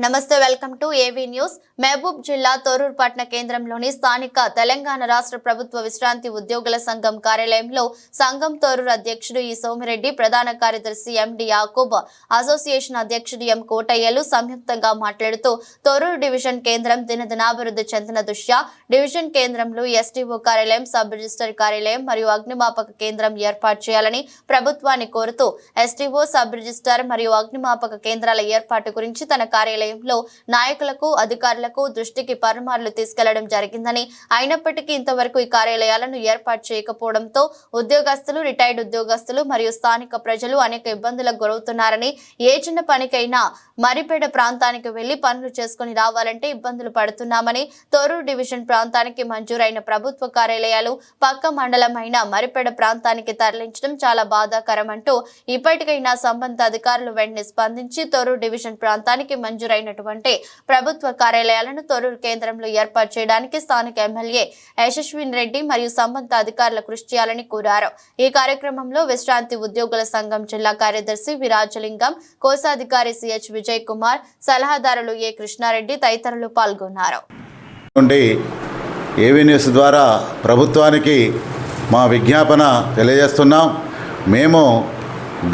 నమస్తే welcome to AV news Mahabub జిల్లా తొర్రూరు పట్టణ కేంద్రంలోని స్థానిక తెలంగాణ రాష్ట్ర ప్రభుత్వ విశ్రాంతి ఉద్యోగుల సంఘం కార్యాలయంలో సంఘం తోరూరు అధ్యక్షుడు ఈ సోమిరెడ్డి ప్రధాన కార్యదర్శి ఎండి యాకూబ్ అసోసియేషన్ అధ్యక్షుడు ఎం కోటయ్యలు సంయుక్తంగా మాట్లాడుతూ తోరూరు డివిజన్ కేంద్రం దినదినాభివృద్ధి చెందిన దృష్ట్యా డివిజన్ కేంద్రంలో ఎస్టీఓ కార్యాలయం సబ్ రిజిస్టర్ కార్యాలయం మరియు అగ్నిమాపక కేంద్రం ఏర్పాటు చేయాలని ప్రభుత్వాన్ని కోరుతూ ఎస్టీఓ సబ్ రిజిస్టర్ మరియు అగ్నిమాపక కేంద్రాల ఏర్పాటు గురించి తన కార్యాలయం కార్యాలయంలో నాయకులకు అధికారులకు దృష్టికి పరమార్లు తీసుకెళ్ళడం జరిగిందని. అయినప్పటికీ ఇంతవరకు ఈ కార్యాలయాలను ఏర్పాటు చేయకపోవడంతో ఉద్యోగస్తులు రిటైర్డ్ ఉద్యోగస్తులు మరియు స్థానిక ప్రజలు అనేక ఇబ్బందులకు గురవుతున్నారని ఏ చిన్న పనికైనా మరిపేట ప్రాంతానికి వెళ్ళి పనులు చేసుకుని రావాలంటే ఇబ్బందులు పడుతున్నామని తొరూరు డివిజన్ ప్రాంతానికి మంజూరైన ప్రభుత్వ కార్యాలయాలు పక్క మండలం అయిన మరిపేడ ప్రాంతానికి తరలించడం చాలా బాధాకరం అంటూ ఇప్పటికైనా సంబంధిత అధికారులు వెంటనే స్పందించి తొరూరు డివిజన్ ప్రాంతానికి మంజూరైన అయినటువంటి ప్రభుత్వ కార్యాలయాలను తొరూరు కేంద్రంలో ఏర్పాటు చేయడానికి స్థానిక ఎమ్మెల్యే యశస్విన్ రెడ్డి మరియు సంబంధిత అధికారులు కృషి చేయాలని కోరారు. ఈ కార్యక్రమంలో విశ్రాంతి ఉద్యోగుల సంఘం జిల్లా కార్యదర్శి విరాజలింగం కోశాధికారి సిహెచ్ విజయ్ కుమార్ సలహాదారులు ఏ కృష్ణారెడ్డి తదితరులు పాల్గొన్నారు. నుండి ఏవీ న్యూస్ ద్వారా ప్రభుత్వానికి మా విజ్ఞాపన తెలియజేస్తున్నాం. మేము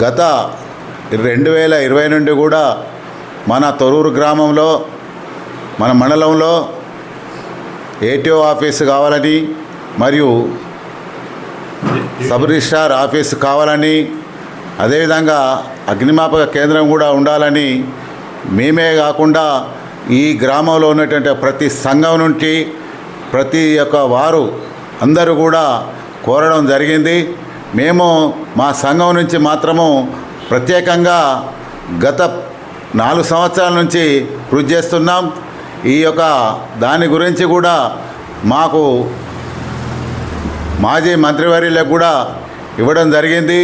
గత రెండు వేల ఇరవై నుండి కూడా మన తొరూరు గ్రామంలో మన మండలంలో ఏటీఓ ఆఫీసు కావాలని మరియు సబ్ రిజిస్ట్రార్ ఆఫీసు కావాలని అదేవిధంగా అగ్నిమాపక కేంద్రం కూడా ఉండాలని మేమే కాకుండా ఈ గ్రామంలో ఉన్నటువంటి ప్రతి సంఘం నుంచి ప్రతి ఒక్క వారు అందరూ కూడా కోరడం జరిగింది. మేము మా సంఘం నుంచి మాత్రము ప్రత్యేకంగా గత నాలుగు సంవత్సరాల నుంచి కృషి చేస్తున్నాం. ఈ యొక్క దాని గురించి కూడా మాకు మాజీ మంత్రివర్యులకు కూడా ఇవ్వడం జరిగింది.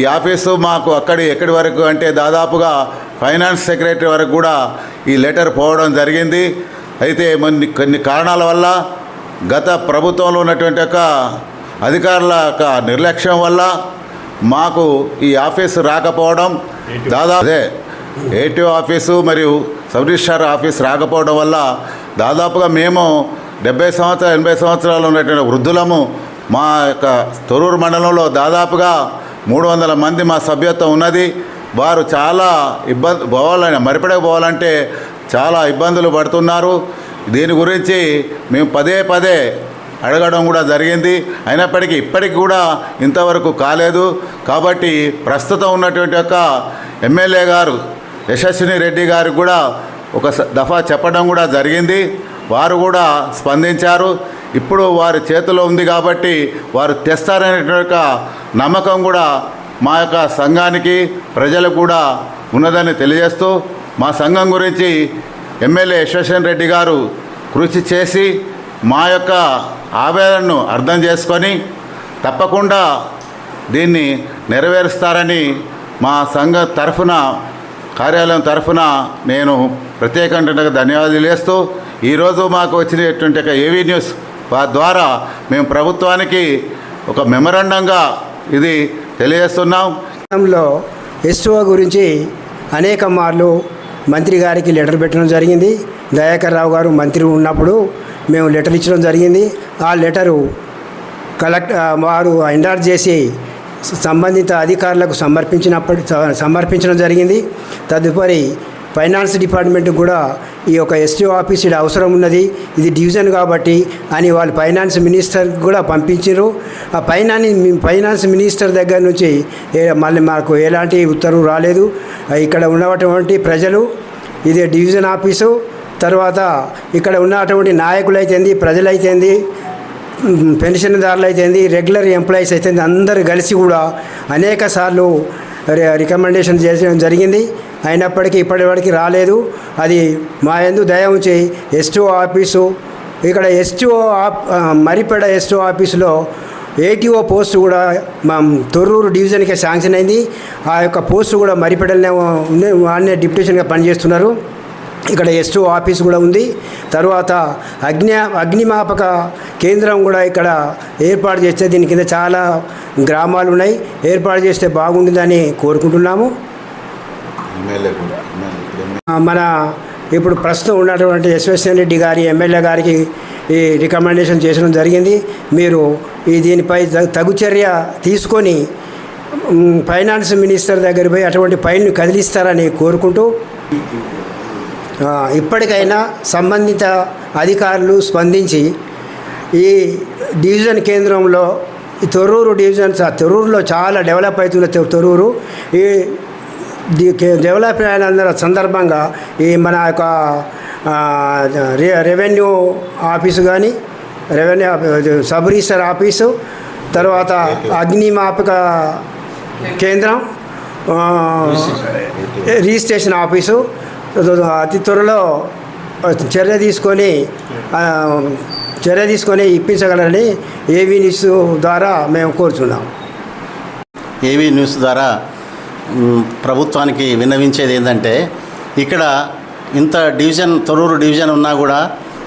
ఈ ఆఫీసు మాకు అక్కడి ఎక్కడి వరకు అంటే దాదాపుగా ఫైనాన్స్ సెక్రటరీ వరకు కూడా ఈ లెటర్ పోవడం జరిగింది. అయితే కొన్ని కొన్ని కారణాల వల్ల గత ప్రభుత్వంలో ఉన్నటువంటి యొక్క అధికారుల యొక్క నిర్లక్ష్యం వల్ల మాకు ఈ ఆఫీసు రాకపోవడం దాదాపు ఏటీఓ ఆఫీసు మరియు సబ్ రిజిస్ట్రార్ ఆఫీస్ రాకపోవడం వల్ల దాదాపుగా మేము డెబ్బై సంవత్సరాలు ఎనభై సంవత్సరాలు ఉన్నటువంటి వృద్ధులము మా యొక్క తొరూరు మండలంలో దాదాపుగా మూడు వందల మంది మా సభ్యత్వం ఉన్నది. వారు చాలా ఇబ్బంది పోవాలని మరిపడకపోవాలంటే చాలా ఇబ్బందులు పడుతున్నారు. దీని గురించి మేము పదే పదే అడగడం కూడా జరిగింది. అయినప్పటికీ ఇప్పటికి కూడా ఇంతవరకు కాలేదు. కాబట్టి ప్రస్తుతం ఉన్నటువంటి యొక్క ఎమ్మెల్యే గారు యశస్విని రెడ్డి గారికి కూడా ఒక స- దఫా చెప్పడం కూడా జరిగింది. వారు కూడా స్పందించారు. ఇప్పుడు వారి చేతిలో ఉంది కాబట్టి వారు తెస్తారనేటువంటి యొక్క నమ్మకం కూడా మా యొక్క సంఘానికి ప్రజలకు కూడా ఉన్నదని తెలియజేస్తూ మా సంఘం గురించి ఎమ్మెల్యే యశ్వసన్ రెడ్డి గారు కృషి చేసి మా యొక్క ఆవేదనను అర్థం చేసుకొని తప్పకుండా దీన్ని నెరవేరుస్తారని మా సంఘ తరఫున కార్యాలయం తరఫున నేను ప్రత్యేకంగా ధన్యవాదాలు చేస్తూ ఈరోజు మాకు వచ్చినటువంటి ఒక ఏవీ న్యూస్ ద్వారా మేము ప్రభుత్వానికి ఒక మెమరండంగా ఇది తెలియజేస్తున్నాం. లో ఎస్ఓ గురించి అనేక మార్లు మంత్రి గారికి లెటర్ పెట్టడం జరిగింది. దయాకర్ రావు గారు మంత్రి ఉన్నప్పుడు మేము లెటర్ ఇచ్చడం జరిగింది. ఆ లెటరు కలెక్ట్ వారు ఎండార్ చేసి సంబంధిత అధికారులకు సమర్పించినప్పటి సమర్పించడం జరిగింది. తదుపరి ఫైనాన్స్ డిపార్ట్మెంట్ కూడా ఈ యొక్క ఎస్టీఓ ఆఫీస్ ఇక్కడ అవసరం ఉన్నది. ఇది డివిజన్ కాబట్టి అని వాళ్ళు ఫైనాన్స్ మినిస్టర్ కూడా పంపించారు ఆ ఫైనాన్స్ ఫైనాన్స్ మినిస్టర్ దగ్గర నుంచి మళ్ళీ మాకు ఎలాంటి ఉత్తర్వు రాలేదు. ఇక్కడ ఉన్నటువంటి ప్రజలు ఇది డివిజన్ ఆఫీసు. తర్వాత ఇక్కడ ఉన్నటువంటి నాయకులైతేంది ప్రజలైతేంది పెన్షన్దారులు అయితే రెగ్యులర్ ఎంప్లాయీస్ అయితే అందరు కలిసి కూడా అనేక సార్లు రికమెండేషన్ చేయడం జరిగింది. అయినప్పటికీ ఇప్పటివరకు రాలేదు. అది మా ఎందు దయ ఉంచి ఎస్టీఓ ఆఫీసు ఇక్కడ ఎస్టీఓ ఆఫ్ ఆ, మరిపేడ ఎస్టీఓ ఆఫీసులో ఏటీఓ పోస్ట్ కూడా మా తొర్రూరు డివిజన్కి శాంక్షన్ అయింది. ఆ యొక్క పోస్ట్ కూడా మరిపెడలనే వాడినే డిప్యూటేషన్గా పనిచేస్తున్నారు. ఇక్కడ ఎస్టో ఆఫీస్ కూడా ఉంది. తర్వాత అగ్ని అగ్నిమాపక కేంద్రం కూడా ఇక్కడ ఏర్పాటు చేస్తే దీని కింద చాలా గ్రామాలు ఉన్నాయి. ఏర్పాటు చేస్తే బాగుంటుందని కోరుకుంటున్నాము. మన ఇప్పుడు ప్రస్తుతం ఉన్నటువంటి ఎస్వెస్ఎన్ రెడ్డి గారి ఎమ్మెల్యే గారికి ఈ రికమెండేషన్ చేయడం జరిగింది. మీరు ఈ దీనిపై తగు చర్య తీసుకొని ఫైనాన్స్ మినిస్టర్ దగ్గర పోయి అటువంటి ఫైల్ని కదిలిస్తారని కోరుకుంటూ ఇప్పటికైనా సంబంధిత అధికారులు స్పందించి ఈ డివిజన్ కేంద్రంలో ఈ తొర్రూరు డివిజన్ తొర్రూరులో చాలా డెవలప్ అవుతుంది తొర్రూరు. ఈ డెవలప్ అయిన సందర్భంగా ఈ మన యొక్క రెవెన్యూ ఆఫీసు కానీ రెవెన్యూ సబ్ రిజిస్టర్ ఆఫీసు తర్వాత అగ్నిమాపక కేంద్రం రిజిస్ట్రేషన్ ఆఫీసు. అతి త్వరలో చర్య తీసుకొని చర్య తీసుకొని ఇప్పించగలని ఏవీ న్యూస్ ద్వారా మేము కోరుచున్నాం. ఏవీ న్యూస్ ద్వారా ప్రభుత్వానికి విన్నవించేది ఏంటంటే ఇక్కడ ఇంత డివిజన్ తొరూరు డివిజన్ ఉన్నా కూడా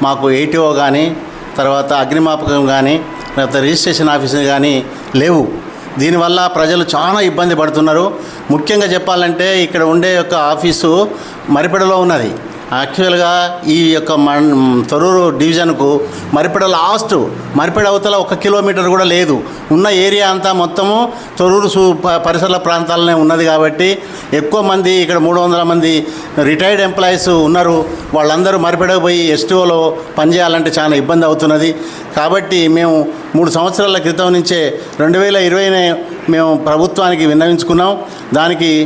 మాకు ఏటీఓ కానీ తర్వాత అగ్నిమాపకం కానీ లేకపోతే రిజిస్ట్రేషన్ ఆఫీసులు కానీ లేవు. దీనివల్ల ప్రజలు చాలా ఇబ్బంది పడుతున్నారు. ముఖ్యంగా చెప్పాలంటే ఇక్కడ ఉండే యొక్క ఆఫీసు మరిపెడలో ఉన్నది. యాక్చువల్గా ఈ యొక్క మన్ తొరూరు డివిజన్కు మరిపెడ లాస్ట్ మరిపెడ అవతల ఒక కిలోమీటర్ కూడా లేదు. ఉన్న ఏరియా అంతా మొత్తము తొరూరు సూ ప- పరిసర ప్రాంతాలనే ఉన్నది కాబట్టి ఎక్కువ మంది ఇక్కడ మూడు వందల మంది రిటైర్డ్ ఎంప్లాయీస్ ఉన్నారు. వాళ్ళందరూ మరిపెడకు పోయి ఎస్టీఓలో పనిచేయాలంటే చాలా ఇబ్బంది అవుతున్నది. కాబట్టి మేము మూడు సంవత్సరాల క్రితం నుంచే రెండు వేల ఇరవైనే మేము ప్రభుత్వానికి విన్నవించుకున్నాం. దానికి